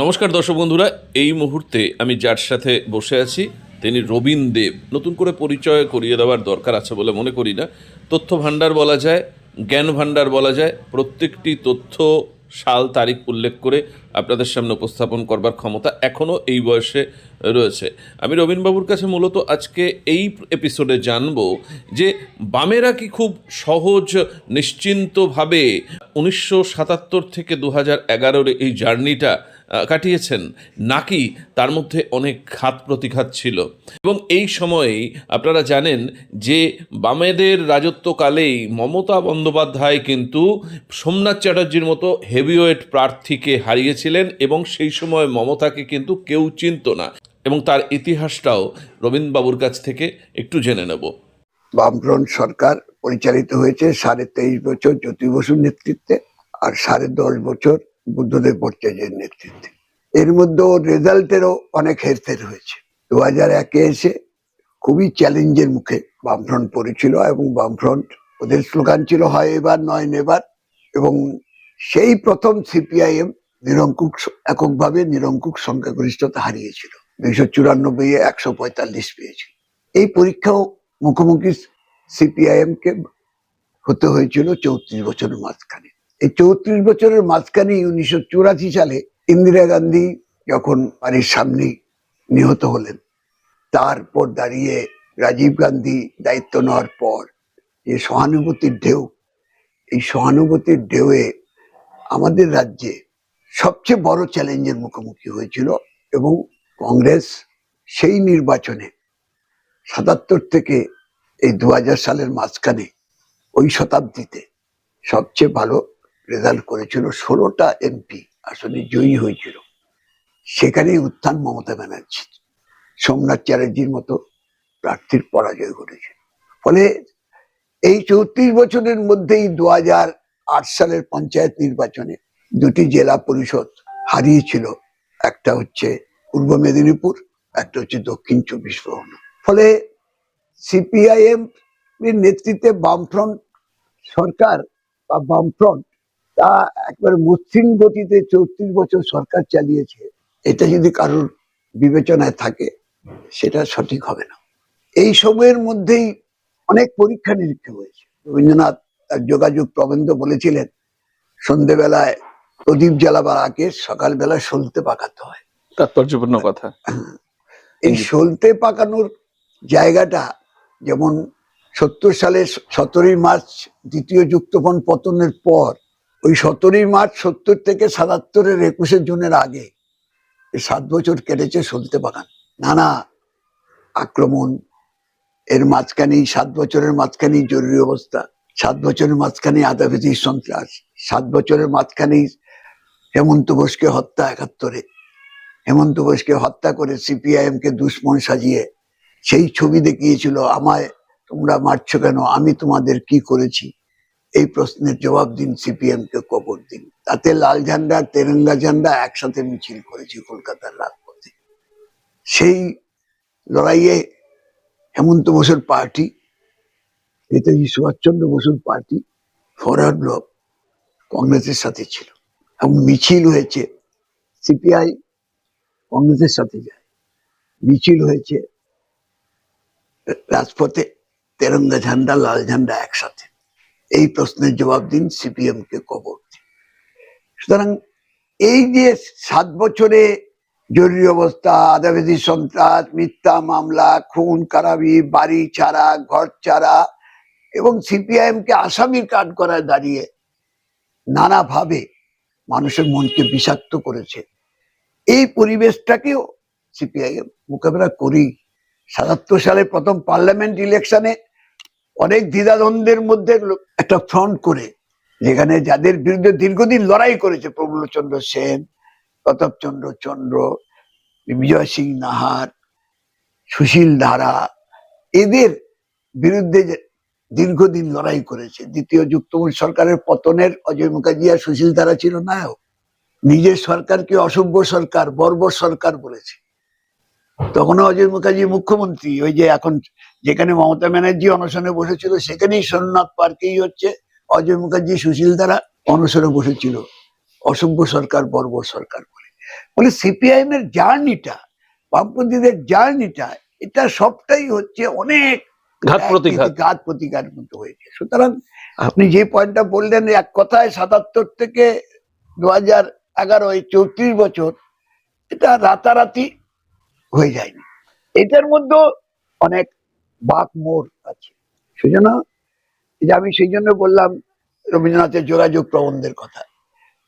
নমস্কার দর্শক বন্ধুরা, এই মুহূর্তে আমি যার সাথে বসে আছি তিনি রবীন দেব। নতুন করে পরিচয় করিয়ে দেওয়ার দরকার আছে বলে মনে করি না। তথ্য ভাণ্ডার বলা যায়, জ্ঞান ভাণ্ডার বলা যায়, প্রত্যেকটি তথ্য সাল, তারিখ উল্লেখ করে আপনাদের সামনে উপস্থাপন করবার ক্ষমতা এখনও এই বয়সে রয়েছে। আমি রবীনবাবুর কাছে মূলত আজকে এই এপিসোডে জানব যে বামেরা কি খুব সহজ, নিশ্চিন্তভাবে উনিশশো সাতাত্তর থেকে দু হাজার এগারোর এই জার্নিটা কাটিয়েছেন। নাকি তার মধ্যে অনেক ঘাত প্রতিঘাত ছিল। এবং এই সময়েই আপনারা জানেন যে বামেদের রাজত্বকালেই মমতা বন্দ্যোপাধ্যায় কিন্তু সোমনাথ চ্যাটার্জির মতো হেভিওয়েট প্রার্থীকে হারিয়েছিলেন এবং সেই সময় মমতাকে কিন্তু কেউ চিনত না। এবং তার ইতিহাসটাও রবীন্দ্রবাবুর কাছ থেকে একটু জেনে নেব। বামফ্রন্ট সরকার পরিচালিত হয়েছে সাড়ে তেইশ বছর জ্যোতি বসুর নেতৃত্বে আর সাড়ে দশ বছর বুদ্ধদেব ভট্টাচার্যের নেতৃত্বে। এর মধ্যে রেজাল্টেরও অনেক হেরফের হয়েছে। দু হাজার একে এসে খুবই চ্যালেঞ্জের মুখে বামফ্রন্ট পড়েছিল এবং বামফ্রন্ট ওদের স্লোগান ছিল, হয় এবার নয় নেবার। এবং সেই প্রথম সিপিআইএম নিরঙ্কুশ, এককভাবে নিরঙ্কুশ সংখ্যাগরিষ্ঠতা হারিয়েছিল। দুইশো চুরানব্বই একশো পঁয়তাল্লিশ পেয়েছে। এই পরীক্ষাও মুখোমুখি সিপিআইএম কে হতে হয়েছিল চৌত্রিশ বছরের মাঝখানে। এই চৌত্রিশ বছরের মাঝখানে উনিশশো চুরাশি সালে ইন্দিরা গান্ধী যখন বাড়ির সামনে নিহত হলেন, তারপর দাঁড়িয়ে রাজীব গান্ধী দায়িত্ব নেওয়ার পর যে সহানুভূতির ঢেউ, এই সহানুভূতির ঢেউয়ে আমাদের রাজ্যে সবচেয়ে বড় চ্যালেঞ্জের মুখোমুখি হয়েছিল এবং কংগ্রেস সেই নির্বাচনে সাতাত্তর থেকে এই দু হাজার সালের মাঝখানে ওই শতাব্দীতে সবচেয়ে ভালো রেজাল্ট করেছিল ষোলোটা এমপি, আসলে জয়ী হয়েছিল। সেখানেই উত্থান মমতা ব্যানার্জি সোমনাথ চ্যাটার্জির মতো প্রার্থীর পরাজয় ঘটেছে। ফলে এই চৌত্রিশ বছরের মধ্যেই দু সালের পঞ্চায়েত নির্বাচনে দুটি জেলা পরিষদ হারিয়েছিল, একটা হচ্ছে পূর্ব মেদিনীপুর, একটা হচ্ছে দক্ষিণ চব্বিশ পরগনা। ফলে সিপিআইএম এর নেতৃত্বে বামফ্রন্ট সরকার বা বামফ্রন্ট তা একবার মসৃণ গতিতে চৌত্রিশ বছর সরকার চালিয়েছে এটা যদি কারোর বিবেচনায় থাকে সেটা সঠিক হবে না। এই সময়ের মধ্যেই অনেক পরীক্ষা নিরীক্ষা হয়েছে। রবীন্দ্রনাথ তার যোগাযোগ প্রবন্ধ বলেছিলেন সন্ধেবেলায় প্রদীপ জ্বালাবার আগে সকালবেলায় সলতে পাকাতে হয়। তাৎপর্যপূর্ণ কথা। এই সলতে পাকানোর জায়গাটা যেমন সত্তর সালে সতেরোই মার্চ দ্বিতীয় যুক্তফ্রন্ট পতনের পর ওই সতেরোই মার্চ সত্তর থেকে সাতাত্তরের একুশে জুনের আগে সাত বছর কেটেছে সলতে পাকান নানা আক্রমণ, এর মাঝখানেই সাত বছরের মাঝখানেই জরুরি অবস্থা, সাত বছরের মাঝখানে আদাবেদির সন্ত্রাস, সাত বছরের মাঝখানেই হেমন্ত ঘোষকে হত্যা একাত্তরে, হেমন্ত ঘোষকে হত্যা করে সিপিআইএম কে দুশ্মন সাজিয়ে সেই ছবি দেখিয়েছিল, আমায় তোমরা মারছো কেন? আমি তোমাদের কি করেছি? এই প্রশ্নের জবাব দিন সিপিএম কে কবর দিন। তাতে লাল ঝান্ডা, তেরঙ্গা ঝান্ডা একসাথে মিছিল করেছি কলকাতার রাজপথে। সেই লড়াইয়ে হেমন্ত বসুর পার্টি, নেতাজি সুভাষচন্দ্র বসুর পার্টি ফরওয়ার্ড ব্লক কংগ্রেসের সাথে ছিল এবং মিছিল হয়েছে, সিপিআই কংগ্রেসের সাথে যায়। মিছিল হয়েছে, রাজপথে তেরঙ্গা ঝান্ডা, লাল ঝান্ডা একসাথে। এই প্রশ্নের জবাব দিন সিপিএম কে কবর। সুতরাং এই যে সাত বছরে জরুরি অবস্থা আদাবেদি সন্ত্রাস, মিথ্যা মামলা, খুন, কারাবি, বাড়ি ছাড়া, ঘর ছাড়া, এবং সিপিআইএম কে আসামির কাঠ করায় দাঁড়িয়ে নানাভাবে মানুষের মনকে বিষাক্ত করেছে, এই পরিবেশটাকেও সিপিআইএম মোকাবেলা করি সাতাত্তর সালে প্রথম পার্লামেন্ট ইলেকশনে অনেক দ্বিধাদ্বন্দ্বের মধ্যে একটা ফ্রন্ট করে, যেখানে যাদের বিরুদ্ধে দীর্ঘদিন লড়াই করেছে প্রফুল্লচন্দ্র সেন প্রতাপ চন্দ্র চন্দ্র বিজয় সিং নাহার, সুশীল ধারা, এদের বিরুদ্ধে দীর্ঘদিন লড়াই করেছে। দ্বিতীয় যুক্তমূল সরকারের পতনের অজয় মুখার্জি আর সুশীল ধারা ছিল নায়ক। নিজের সরকারকে অসভ্য সরকার, বর্বর সরকার বলেছে। তখনও অজয় মুখার্জি মুখ্যমন্ত্রী ওই যে এখন যেখানে মমতা ব্যানার্জি অনশনে বসেছিল সেখানেই সোমনাথ পার্কেই হচ্ছে অজয় মুখার্জি সুশীল দ্বারা অনশনে বসেছিল। অসভ্য সরকার বর্বর সরকার বলে। বলে সিপিআইএম এর জার্নিটা বামপন্থীদের জার্নিটা এটা সবটাই হচ্ছে অনেক ঘাত প্রতিঘাত। ঘাত প্রতিঘাত মতো হয়েছে। সুতরাং আপনি যে পয়েন্টটা বললেন এক কথায় সাতাত্তর থেকে দু হাজার এগারো এই চৌত্রিশ বছর এটা রাতারাতি হয়ে যায়নি। এটার মধ্যে অনেক বাক মোড় আছে। সেজন্য যে আমি সেই জন্য বললাম, রবীন্দ্রনাথের যোগাযোগ প্রবন্ধের কথা।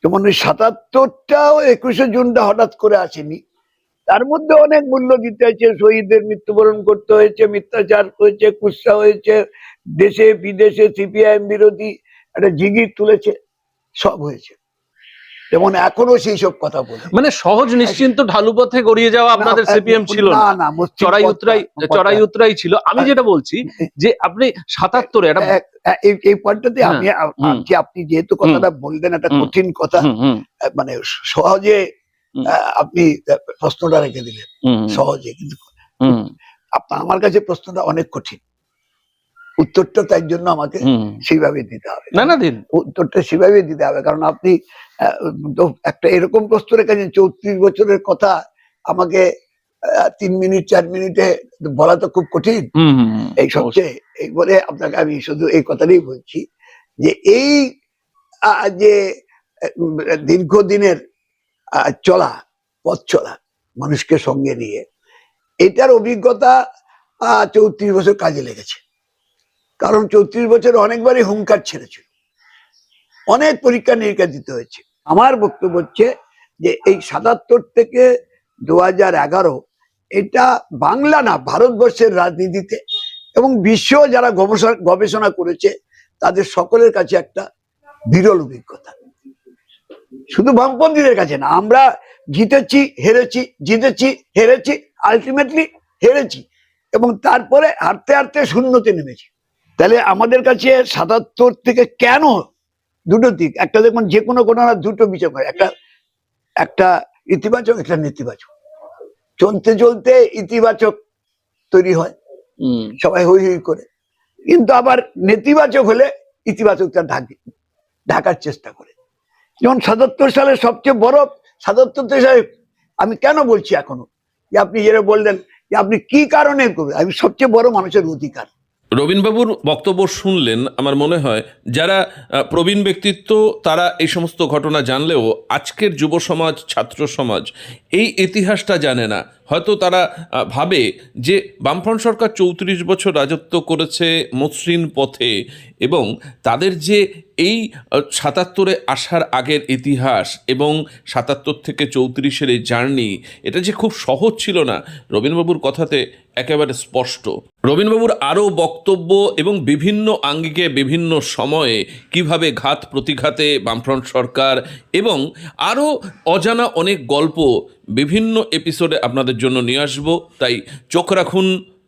যেমন ওই সাতাত্তরটাও একুশে জুনটা হঠাৎ করে আসেনি। তার মধ্যে অনেক মূল্য দিতে হয়েছে, শহীদদের মৃত্যুবরণ করতে হয়েছে, মিথ্যাচার হয়েছে, কুৎসা হয়েছে, দেশে, বিদেশে, সিপিআইএম বিরোধী একটা জিগির তুলেছে, সব হয়েছে। যেমন এখনও সেই সব কথা বলে। মানে সহজ নিশ্চিন্ত ঢালু পথে গড়িয়ে যাওয়া আপনাদের সিপিএম ছিল না। না চড়াই উতরাই চড়াই উতরাই ছিল। আমি যেটা বলছি যে আপনি সাতাত্তরে একটা এক- এক- এই পয়েন্টটাতে হ্যাঁ, আমি আপনি যেহেতু কথাটা বললেন একটা কঠিন কথা মানে সহজে আপনি প্রশ্নটা রেখে দিলেন। সহজে কিন্তু। আপনার আমার কাছে প্রশ্নটা অনেক কঠিন। উত্তরটা তাই জন্য আমাকে। সেইভাবে দিতে হবে। না না দিন। উত্তরটা সেভাবে দিতে হবে। কারণ আপনি একটা এরকম প্রশ্ন রেখেছেন চৌত্রিশ বছরের কথা আমাকে তিন মিনিট চার মিনিটে বলা তো খুব কঠিন। এই সবচেয়ে এই বলে আপনাকে আমি শুধু এই কথাটাই বলছি যে এই যে দীর্ঘদিনের চলা পথ চলা মানুষকে সঙ্গে নিয়ে এটার অভিজ্ঞতা চৌত্রিশ বছর কাজে লেগেছে। কারণ চৌত্রিশ বছর অনেকবারই হুঙ্কার ছেড়েছিল। অনেক পরীক্ষা নিরীক্ষা দিতে হয়েছে। আমার বক্তব্য হচ্ছে যে এই সাতাত্তর থেকে দু হাজার এগারো এটা বাংলা না, ভারতবর্ষের রাজনীতিতে এবং বিশ্ব যারা গবেষণা গবেষণা করেছে তাদের সকলের কাছে একটা বিরল অভিজ্ঞতা। শুধু বামপন্থীদের কাছে না, আমরা জিতেছি, হেরেছি জিতেছি, হেরেছি আলটিমেটলি হেরেছি এবং তারপরে হারতে হারতে শূন্যতে নেমেছি। তাহলে আমাদের কাছে সাতাত্তর থেকে কেন দুটো দিক একটা দেখুন যে কোনো ঘটনা দুটো বিচার হয় একটা একটা ইতিবাচক একটা নেতিবাচক। চলতে চলতে ইতিবাচক তৈরি হয়। সবাই হই হই করে। কিন্তু আবার নেতিবাচক হলে ইতিবাচকটা ঢাকে ঢাকার চেষ্টা করে। যেমন সাতাত্তর সালের সবচেয়ে বড় সাতাত্তর সালে আমি কেন বলছি এখনও? যে আপনি যেটা বললেন যে আপনি কি কারণে করবেন? আমি সবচেয়ে বড় মানুষের অধিকার। রবীনবাবুর বক্তব্য শুনলেন, আমার মনে হয়, যারা প্রবীণ ব্যক্তিত্ব, তারা এই সমস্ত ঘটনা জানলেও আজকের যুব সমাজ, ছাত্র সমাজ, এই ইতিহাসটা জানে না। হয়তো তারা ভাবে যে বামফ্রন্ট সরকার চৌত্রিশ বছর রাজত্ব করেছে মসৃণ পথে এবং তাদের যে এই সাতাত্তরে আসার আগের ইতিহাস এবং সাতাত্তর থেকে চৌত্রিশের এই জার্নি, এটা যে খুব সহজ ছিল না রবীনবাবুর কথাতে একেবারে স্পষ্ট। রবীনবাবুর আরও বক্তব্য এবং বিভিন্ন আঙ্গিকে বিভিন্ন সময়ে কীভাবে ঘাত প্রতিঘাতে বামফ্রন্ট সরকার এবং আরও অজানা অনেক গল্প বিভিন্ন এপিসোডে আপনাদের জন্য নিয়ে আসব। তাই চোখ রাখুন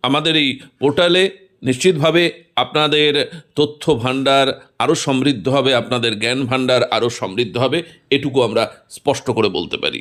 আমাদের এই পোর্টালে। নিশ্চিতভাবে আপনাদের তথ্য ভাণ্ডার আরও সমৃদ্ধ হবে, আপনাদের জ্ঞান ভাণ্ডার আরও সমৃদ্ধ হবে, এটুকু আমরা স্পষ্ট করে বলতে পারি।